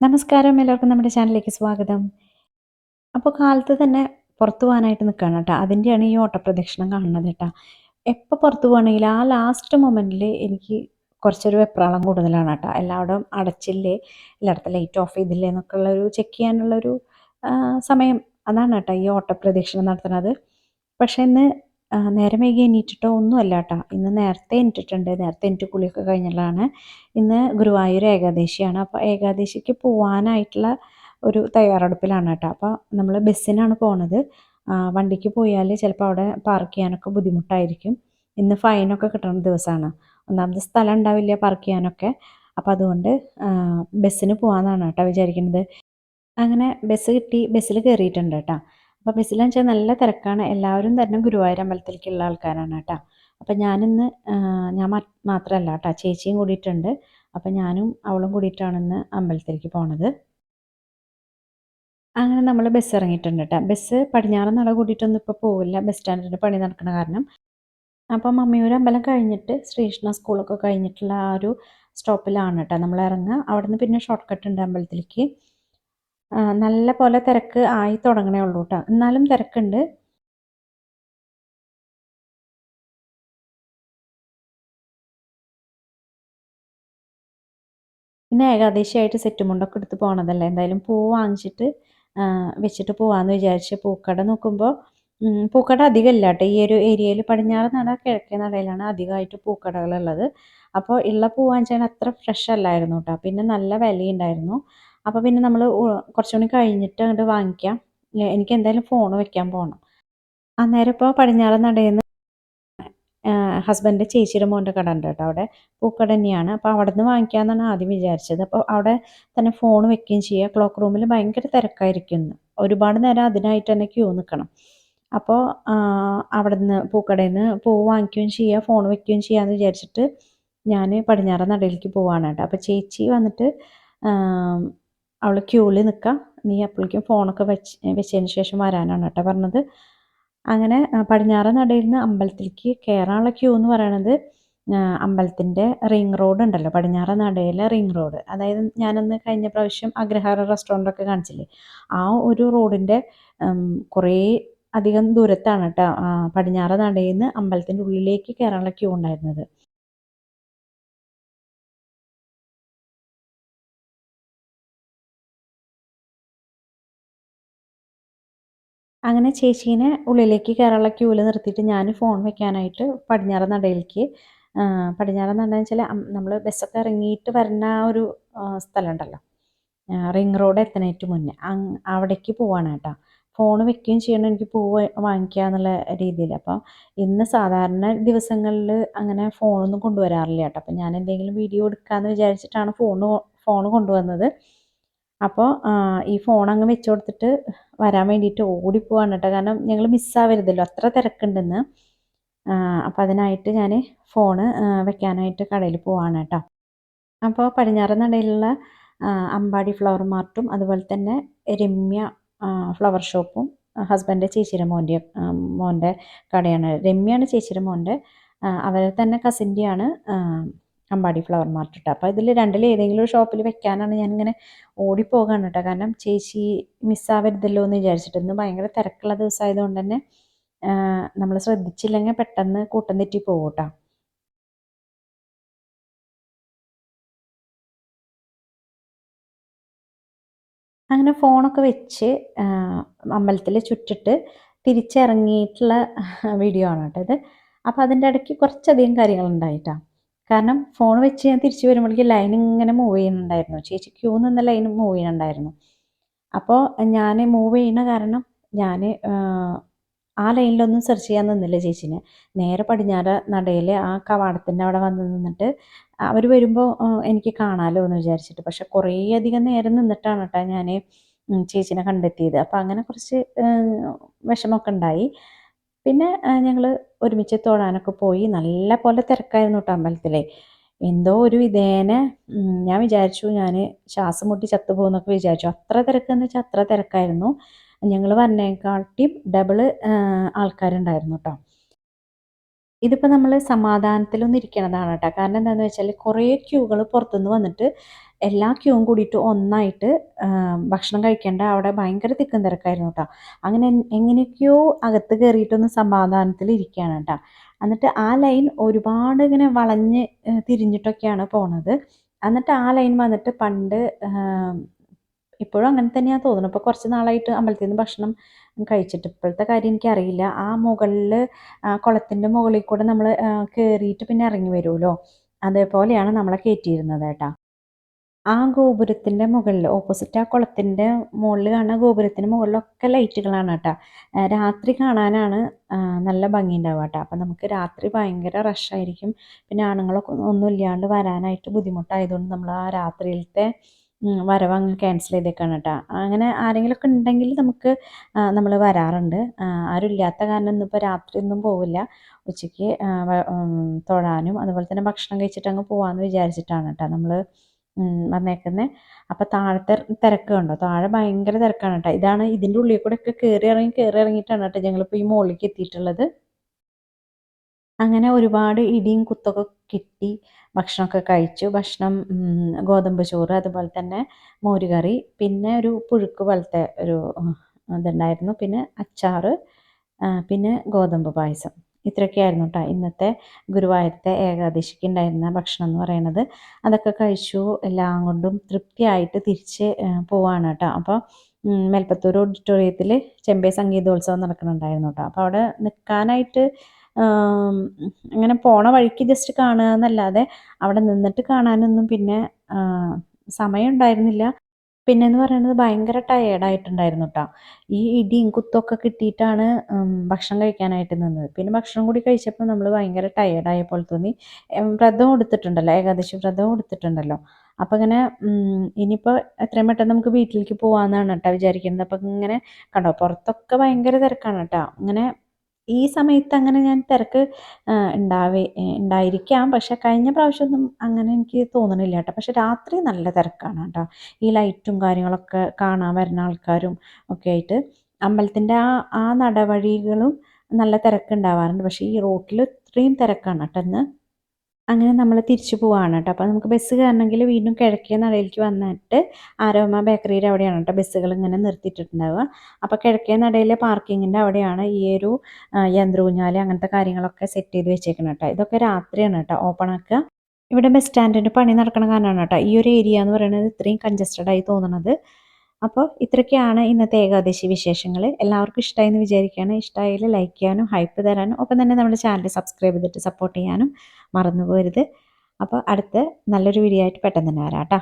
നമസ്കാരം എല്ലാവർക്കും നമ്മുടെ ചാനലിലേക്ക് സ്വാഗതം. അപ്പോൾ കാലത്ത് തന്നെ പുറത്തു പോകാനായിട്ട് നിൽക്കുകയാണ് കേട്ടോ. അതിന്റെയാണ് ഈ ഓട്ടപ്രദക്ഷിണം കാണുന്നത് കേട്ടോ. എപ്പോൾ പുറത്തു പോകണമെങ്കിൽ ആ ലാസ്റ്റ് മൊമെന്റിൽ എനിക്ക് കുറച്ചൊരു വെപ്രാളം കൂടുതലാണ് കേട്ടോ. എല്ലാവരും അടച്ചില്ലേ എല്ലായിടത്തും ലൈറ്റ് ഓഫ് ചെയ്തില്ലേ എന്നൊക്കെ ഉള്ളൊരു ചെക്ക് ചെയ്യാനുള്ളൊരു സമയം അതാണ് കേട്ടോ ഈ ഓട്ടപ്രദക്ഷിണം നടത്തുന്നത്. പക്ഷേ ഇന്ന് നേരം വൈകി എണീറ്റിട്ടോ ഒന്നുമല്ല കേട്ടോ ഇന്ന് നേരത്തെ എണീറ്റിട്ടുണ്ട്. നേരത്തെ എണീറ്റ് കുളിയൊക്കെ കഴിഞ്ഞുള്ളതാണ് ഇന്ന് ഗുരുവായൂർ ഏകാദശിയാണ്. അപ്പോൾ ഏകാദശിക്ക് പോകാനായിട്ടുള്ള ഒരു തയ്യാറെടുപ്പിലാണ് കേട്ടോ അപ്പോൾ നമ്മൾ ബസ്സിനാണ് പോണത്. വണ്ടിക്ക് പോയാൽ ചിലപ്പോൾ അവിടെ പാർക്ക് ചെയ്യാനൊക്കെ ബുദ്ധിമുട്ടായിരിക്കും. ഇന്ന് ഫൈനൊക്കെ കിട്ടുന്ന ദിവസമാണ് ഒന്നാമത് സ്ഥലം ഉണ്ടാവില്ല പാർക്ക് ചെയ്യാനൊക്കെ. അപ്പോൾ അതുകൊണ്ട് ബസ്സിന് പോകാമെന്നാണ് കേട്ടോ വിചാരിക്കുന്നത് അങ്ങനെ ബസ് കിട്ടി ബസ്സിൽ കയറിയിട്ടുണ്ട് കേട്ടോ. അപ്പോൾ ബസ്സിലെന്ന് വെച്ചാൽ നല്ല തിരക്കാണ്. എല്ലാവരും തന്നെ ഗുരുവായൂർ അമ്പലത്തിലേക്കുള്ള ആൾക്കാരാണ് കേട്ടോ. അപ്പം ഞാനിന്ന് ഞാൻ മാത്രമല്ല കേട്ടോ ചേച്ചിയും കൂടിയിട്ടുണ്ട്. അപ്പം ഞാനും അവളും കൂടിയിട്ടാണ് ഇന്ന് അമ്പലത്തിലേക്ക് പോണത്. അങ്ങനെ നമ്മൾ ബസ് ഇറങ്ങിയിട്ടുണ്ട് കേട്ടോ. ബസ് പടിഞ്ഞാറ് നട കൂടിയിട്ടൊന്നും ഇപ്പോൾ പോവില്ല. ബസ് സ്റ്റാൻഡിന്റെ പണി നടക്കുന്ന കാരണം. അപ്പം മമ്മിയൂർ അമ്പലം കഴിഞ്ഞിട്ട് ശ്രീകൃഷ്ണ സ്കൂളൊക്കെ കഴിഞ്ഞിട്ടുള്ള ആ ഒരു സ്റ്റോപ്പിലാണ് കേട്ടോ. നമ്മൾ ഇറങ്ങുക. അവിടെ നിന്ന് പിന്നെ ഷോർട്ട് കട്ട് ഉണ്ട് അമ്പലത്തിലേക്ക്. നല്ല പോലെ തിരക്ക് ആയി തുടങ്ങണേ ഉള്ളൂ കേട്ടോ എന്നാലും തിരക്കുണ്ട്. പിന്നെ ഏകാദേശിയായിട്ട് സെറ്റ് മുണ്ടൊക്കെ എടുത്ത് പോകണതല്ലേ എന്തായാലും പൂ വാങ്ങിച്ചിട്ട് വെച്ചിട്ട് പോവാന്ന് വിചാരിച്ച് പൂക്കട നോക്കുമ്പോൾ പൂക്കട അധികം ഇല്ല കേട്ടോ ഈ ഒരു ഏരിയയിൽ പടിഞ്ഞാറ് നട കിഴക്കേ നടയിലാണ് അധികമായിട്ട് പൂക്കടകളുള്ളത്. അപ്പോൾ ഉള്ള പൂ അത്ര ഫ്രഷ് അല്ലായിരുന്നു കേട്ടോ പിന്നെ നല്ല വിലയുണ്ടായിരുന്നു. അപ്പോൾ പിന്നെ നമ്മൾ കുറച്ചും കൂടി കഴിഞ്ഞിട്ട് അങ്ങോട്ട് വാങ്ങിക്കാം. എനിക്ക് എന്തായാലും ഫോൺ വെക്കാൻ പോകണം അന്നേരം ഇപ്പോൾ പടിഞ്ഞാറ് നടയിൽ ഹസ്ബൻഡ് ചേച്ചിയുടെ മോന്റെ കട ഉണ്ട് കേട്ടോ അവിടെ. പൂക്കട തന്നെയാണ്. അപ്പോൾ അവിടെ നിന്ന് വാങ്ങിക്കാമെന്നാണ് ആദ്യം വിചാരിച്ചത്. അപ്പോൾ അവിടെ തന്നെ ഫോൺ വെക്കുകയും ചെയ്യുക ക്ലോക്ക് റൂമിൽ ഭയങ്കര തിരക്കായിരിക്കുന്നു ഒരുപാട് നേരം അതിനായിട്ട് തന്നെ ക്യൂ നിൽക്കണം അപ്പോൾ അവിടെ നിന്ന് പൂക്കടയിൽ നിന്ന് പൂ വാങ്ങിക്കുകയും ചെയ്യുക ഫോൺ വെക്കുകയും ചെയ്യാമെന്ന് വിചാരിച്ചിട്ട് ഞാൻ പടിഞ്ഞാറ നടയിലേക്ക് പോവാണ് കേട്ടോ. അപ്പോൾ ചേച്ചി വന്നിട്ട് അവൾ ക്യൂവിൽ നിൽക്കാം നീ അപ്പോഴേക്കും ഫോണൊക്കെ വെച്ച് വെച്ചതിന് ശേഷം വരാനാണ് കേട്ടോ പറഞ്ഞത്. അങ്ങനെ പടിഞ്ഞാറൻ പടിഞ്ഞാറ് നടയിൽ നിന്ന് അമ്പലത്തിലേക്ക് കയറാനുള്ള ക്യൂ എന്ന് പറയണത് അമ്പലത്തിന്റെ റിംഗ് റോഡ് ഉണ്ടല്ലോ. പടിഞ്ഞാറ് നടയിലെ റിംഗ് റോഡ് അതായത് ഞാനന്ന് കഴിഞ്ഞ പ്രാവശ്യം അഗ്രഹാര റെസ്റ്റോറന്റൊക്കെ കാണിച്ചില്ലേ? ആ ഒരു റോഡിന്റെ കുറേ അധികം ദൂരത്താണ് കേട്ടോ പടിഞ്ഞാറ് നടയിൽ നിന്ന് അമ്പലത്തിന്റെ ഉള്ളിലേക്ക് കയറാനുള്ള ക്യൂ ഉണ്ടായിരുന്നത്. അങ്ങനെ ചേച്ചീനെ ഉള്ളിലേക്ക് കയറാനുള്ള ക്യൂവിൽ നിർത്തിയിട്ട് ഞാൻ ഫോൺ വെക്കാനായിട്ട് പടിഞ്ഞാറ നടയിലേക്ക് പടിഞ്ഞാറ നട വെച്ചാൽ നമ്മൾ ബസ്സൊക്കെ ഇറങ്ങിയിട്ട് വരുന്ന ഒരു സ്ഥലം ഉണ്ടല്ലോ റിംഗ് റോഡ് എത്തണേറ്റ് മുന്നേ. അവിടേക്ക് പോവാണ് കേട്ടോ. ഫോൺ വെക്കുകയും ചെയ്യണം. എനിക്ക് പൂ വാങ്ങിക്കുക എന്നുള്ള രീതിയിൽ അപ്പോൾ ഇന്ന് സാധാരണ ദിവസങ്ങളിൽ അങ്ങനെ ഫോണൊന്നും കൊണ്ടുവരാറില്ല കേട്ടോ. അപ്പോൾ ഞാൻ എന്തെങ്കിലും വീഡിയോ എടുക്കാമെന്ന് വിചാരിച്ചിട്ടാണ് ഫോൺ ഫോൺ കൊണ്ടുവന്നത്. അപ്പോൾ ഈ ഫോൺ അങ്ങ് വെച്ച് കൊടുത്തിട്ട് വരാൻ വേണ്ടിയിട്ട് ഓടിപ്പോവാണ് കേട്ടോ. കാരണം ഞങ്ങൾ മിസ്സാവരുതല്ലോ അത്ര തിരക്കുണ്ടെന്ന്. അപ്പോൾ അതിനായിട്ട് ഞാൻ ഫോണ് വെക്കാനായിട്ട് കടയിൽ പോവാണ് കേട്ടോ. അപ്പോൾ പടിഞ്ഞാറൻ നടയിലുള്ള അമ്പാടി ഫ്ലവർ മാർട്ടും അതുപോലെ തന്നെ രമ്യ ഫ്ലവർ ഷോപ്പും ഹസ്ബൻഡ് ചേച്ചിയുടെ മോന്റെ മോന്റെ കടയാണ്. രമ്യാണ് ചേച്ചിയുടെ മോന്റെ അവരെ തന്നെ കസിന്റെയാണ് അമ്പാടി ഫ്ലവർ മാർട്ട് കേട്ടോ അപ്പോൾ ഇതിൽ രണ്ടിൽ ഏതെങ്കിലും ഒരു ഷോപ്പിൽ വെക്കാനാണ് ഞാനിങ്ങനെ ഓടിപ്പോകാണ് കേട്ടോ. കാരണം ചേച്ചി മിസ്സാവരുതല്ലോ എന്ന് വിചാരിച്ചിട്ട് ഇന്ന് ഭയങ്കര തിരക്കുള്ള ദിവസമായതുകൊണ്ട് തന്നെ നമ്മൾ ശ്രദ്ധിച്ചില്ലെങ്കിൽ പെട്ടെന്ന് കൂട്ടം തെറ്റി പോകും കേട്ടോ. അങ്ങനെ ഫോണൊക്കെ വെച്ച് അമ്പലത്തിൽ ചുറ്റിട്ട് തിരിച്ചിറങ്ങിയിട്ടുള്ള വീഡിയോ ആണ് കേട്ടോ ഇത്. അപ്പോൾ അതിന്റെ ഇടയ്ക്ക് കുറച്ചധികം കാര്യങ്ങളുണ്ടായിട്ടാ കാരണം ഫോൺ വെച്ച് ഞാൻ തിരിച്ചു വരുമ്പോഴേക്ക് ലൈൻ ഇങ്ങനെ മൂവ് ചെയ്യുന്നുണ്ടായിരുന്നു. ചേച്ചി ക്യൂ നിന്ന ലൈൻ മൂവ് ചെയ്യുന്നുണ്ടായിരുന്നു. അപ്പോൾ ഞാൻ മൂവ് ചെയ്യുന്ന കാരണം ഞാൻ ആ ലൈനിലൊന്നും സെർച്ച് ചെയ്യാൻ നിന്നില്ല ചേച്ചിനെ. നേരെ പടിഞ്ഞാറ് നടയിൽ ആ കവാടത്തിന്റെ അവിടെ വന്ന് നിന്നിട്ട് അവർ വരുമ്പോൾ എനിക്ക് കാണാമല്ലോ എന്ന് വിചാരിച്ചിട്ട്. പക്ഷെ കുറേ അധികം നേരം നിന്നിട്ടാണ് കേട്ടോ ഞാൻ ചേച്ചിനെ കണ്ടെത്തിയത്. അപ്പോൾ അങ്ങനെ കുറച്ച് വിഷമമൊക്കെ ഉണ്ടായി. പിന്നെ ഞങ്ങൾ ഒരുമിച്ച് തൊഴാനൊക്കെ പോയി. നല്ല പോലെ തിരക്കായിരുന്നു കേട്ടോ അമ്പലത്തിലെ. എന്തോ ഒരു വിധേന ഞാൻ വിചാരിച്ചു ഞാൻ ശ്വാസം മുട്ടി ചത്തുപോകുന്നൊക്കെ വിചാരിച്ചു. അത്ര തിരക്കെന്ന് വെച്ചാൽ അത്ര തിരക്കായിരുന്നു. ഞങ്ങൾ വന്നേക്കാട്ടിയും ഡബിൾ ആൾക്കാരുണ്ടായിരുന്നു കേട്ടോ ഇതിപ്പോൾ നമ്മൾ സമാധാനത്തിലൊന്നും ഇരിക്കണതാണ് കേട്ടോ കാരണം എന്താണെന്ന് വെച്ചാൽ കുറേ ക്യൂകൾ പുറത്തുനിന്ന് വന്നിട്ട് എല്ലാ ക്യൂവും കൂടിയിട്ട് ഒന്നായിട്ട് ഭക്ഷണം കഴിക്കേണ്ട അവിടെ ഭയങ്കര തിക്കും തിരക്കായിരുന്നു കേട്ടോ അങ്ങനെ എങ്ങനെയൊക്കെയോ അകത്ത് കയറിയിട്ടൊന്ന് സമാധാനത്തിൽ ഇരിക്കുകയാണ് കേട്ടോ എന്നിട്ട് ആ ലൈൻ ഒരുപാട് ഇങ്ങനെ വളഞ്ഞ് തിരിഞ്ഞിട്ടൊക്കെയാണ് പോണത്. എന്നിട്ട് ആ ലൈൻ വന്നിട്ട് പണ്ട് ഇപ്പോഴും അങ്ങനെ തന്നെയാണ് തോന്നുന്നത് ഇപ്പോൾ കുറച്ച് നാളായിട്ട് അമ്പലത്തിൽ നിന്ന് ഭക്ഷണം കഴിച്ചിട്ട്. ഇപ്പോഴത്തെ കാര്യം എനിക്കറിയില്ല. ആ മുകളിൽ കുളത്തിന്റെ മുകളിൽ കൂടെ നമ്മൾ കയറിയിട്ട് പിന്നെ ഇറങ്ങി വരുമല്ലോ അതേപോലെയാണ് നമ്മളെ കയറ്റിയിരുന്നത് കേട്ടോ ആ ഗോപുരത്തിന്റെ മുകളിൽ ഓപ്പോസിറ്റ് ആ കുളത്തിന്റെ മുകളിൽ കാണുന്ന ഗോപുരത്തിന് മുകളിലൊക്കെ ലൈറ്റുകളാണ് കേട്ടോ. രാത്രി കാണാനാണ് നല്ല ഭംഗി ഉണ്ടാവുക കേട്ടോ. അപ്പം നമുക്ക് രാത്രി ഭയങ്കര റഷായിരിക്കും പിന്നെ ആണുങ്ങളൊക്കെ ഒന്നും ഇല്ലാണ്ട് വരാനായിട്ട് ബുദ്ധിമുട്ടായതുകൊണ്ട് നമ്മൾ ആ രാത്രിയിലത്തെ വരവ് അങ്ങ് ക്യാൻസൽ ചെയ്തേക്കാണ് കേട്ടോ. അങ്ങനെ ആരെങ്കിലുമൊക്കെ ഉണ്ടെങ്കിൽ നമുക്ക് നമ്മൾ വരാറുണ്ട്. ആരും ഇല്ലാത്ത കാരണം ഇന്നിപ്പോൾ രാത്രി ഒന്നും പോവില്ല. ഉച്ചയ്ക്ക് തൊഴാനും അതുപോലെ തന്നെ ഭക്ഷണം കഴിച്ചിട്ട് അങ്ങ് പോകാമെന്ന് വിചാരിച്ചിട്ടാണ് കേട്ടോ നമ്മൾ വന്നേക്കുന്നത് അപ്പോൾ താഴത്തെ തിരക്ക് കണ്ടോ? താഴെ ഭയങ്കര തിരക്കാണ് കേട്ടോ. ഇതാണ് ഇതിന്റെ ഉള്ളിൽ കൂടെ ഒക്കെ കയറി ഇറങ്ങി കയറി ഇറങ്ങിയിട്ടാണ് കേട്ടോ ഞങ്ങളിപ്പോൾ ഈ മുകളിലേക്ക് എത്തിയിട്ടുള്ളത്. അങ്ങനെ ഒരുപാട് ഇടിയും കുത്തൊക്കെ കിട്ടി ഭക്ഷണമൊക്കെ കഴിച്ചു. ഭക്ഷണം ഗോതമ്പ് ചോറ് അതുപോലെ തന്നെ മോരുകറി പിന്നെ ഒരു പുഴുക്ക് പോലത്തെ ഒരു ഇതുണ്ടായിരുന്നു പിന്നെ അച്ചാറ് പിന്നെ ഗോതമ്പ് പായസം. ഇത്രയൊക്കെയായിരുന്നു കേട്ടോ ഇന്നത്തെ ഗുരുവായൂരത്തെ ഏകാദശിക്ക് ഉണ്ടായിരുന്ന ഭക്ഷണം എന്ന് പറയുന്നത്. അതൊക്കെ കഴിച്ചു എല്ലാം കൊണ്ടും തൃപ്തിയായിട്ട് തിരിച്ച് പോവാണ് കേട്ടോ അപ്പോൾ മേൽപ്പത്തൂർ ഓഡിറ്റോറിയത്തിൽ ചെമ്പൈ സംഗീതോത്സവം നടക്കുന്നുണ്ടായിരുന്നു കേട്ടോ അപ്പോൾ അവിടെ നിൽക്കാനായിട്ട് അങ്ങനെ പോണ വഴിക്ക് ജസ്റ്റ് കാണുക എന്നല്ലാതെ അവിടെ നിന്നിട്ട് കാണാനൊന്നും പിന്നെ സമയം ഉണ്ടായിരുന്നില്ല പിന്നെ എന്ന് പറയുന്നത് ഭയങ്കര ടയേർഡായിട്ടുണ്ടായിരുന്നു കേട്ടോ ഈ ഇടിയും കുത്തൊക്കെ കിട്ടിയിട്ടാണ് ഭക്ഷണം കഴിക്കാനായിട്ട് നിന്നത്. പിന്നെ ഭക്ഷണം കൂടി കഴിച്ചപ്പോൾ നമ്മൾ ഭയങ്കര ടയേർഡായ പോലെ തോന്നി. വ്രതം എടുത്തിട്ടുണ്ടല്ലോ ഏകാദശി വ്രതം എടുത്തിട്ടുണ്ടല്ലോ. അപ്പം ഇങ്ങനെ ഇനിയിപ്പോൾ എത്രയും പെട്ടെന്ന് നമുക്ക് വീട്ടിലേക്ക് പോകാമെന്നാണ് കേട്ടോ വിചാരിക്കുന്നത് അപ്പം ഇങ്ങനെ കണ്ടോ പുറത്തൊക്കെ ഭയങ്കര തിരക്കാണ് കേട്ടോ ഇങ്ങനെ ഈ സമയത്ത് അങ്ങനെ ഞാൻ തിരക്ക് ഉണ്ടാവേ ഉണ്ടായിരിക്കാം. പക്ഷെ കഴിഞ്ഞ പ്രാവശ്യമൊന്നും അങ്ങനെ എനിക്ക് തോന്നണില്ല കേട്ടോ. പക്ഷെ രാത്രി നല്ല തിരക്കാണ് കേട്ടോ. ഈ ലൈറ്റും കാര്യങ്ങളൊക്കെ കാണാൻ വരുന്ന ആൾക്കാരും ഒക്കെ ആയിട്ട് അമ്പലത്തിന്റെ ആ ആ നടവഴികളും നല്ല തിരക്കുണ്ടാവാറുണ്ട് പക്ഷേ ഈ റോട്ടിൽ ഇത്രയും തിരക്കാണ് കേട്ടോ ഇന്ന്. അങ്ങനെ നമ്മൾ തിരിച്ചു പോവാണ് കേട്ടോ. അപ്പോൾ നമുക്ക് ബസ് കയറണമെങ്കിൽ വീണ്ടും കിഴക്കേ നടയിലേക്ക് വന്നിട്ട് ആരോമ ബേക്കറിയുടെ അവിടെയാണ് കേട്ടോ ബസ്സുകൾ ഇങ്ങനെ നിർത്തിയിട്ടുണ്ടാവുക. അപ്പോൾ കിഴക്കേ നടയിലെ പാർക്കിങ്ങിന്റെ അവിടെയാണ് ഈ ഒരു യന്ത്രൂഞ്ഞാൽ അങ്ങനത്തെ കാര്യങ്ങളൊക്കെ സെറ്റ് ചെയ്ത് വെച്ചേക്കണം കേട്ടോ. ഇതൊക്കെ രാത്രിയാണ് കേട്ടോ ഓപ്പൺ ആക്കുക. ഇവിടെ ബസ് സ്റ്റാൻഡിന്റെ പണി നടക്കണ കാരണമാണ് കേട്ടോ ഈ ഒരു ഏരിയ എന്ന് പറയുന്നത് ഇത്രയും കൺജസ്റ്റഡ് ആയി തോന്നുന്നത് അപ്പോൾ ഇത്രയൊക്കെയാണ് ഇന്നത്തെ ഏകാദശി വിശേഷങ്ങൾ. എല്ലാവർക്കും ഇഷ്ടമായി എന്ന് വിചാരിക്കുകയാണ്. ഇഷ്ടമായാൽ ലൈക്ക് ചെയ്യാനും ഹൈപ്പ് തരാനും ഒപ്പം തന്നെ നമ്മുടെ ചാനൽ സബ്സ്ക്രൈബ് ചെയ്തിട്ട് സപ്പോർട്ട് ചെയ്യാനും മറന്നു പോരുത് അപ്പോൾ അടുത്ത നല്ലൊരു വീഡിയോ ആയിട്ട് പെട്ടെന്ന് തന്നെ വരാം കേട്ടോ.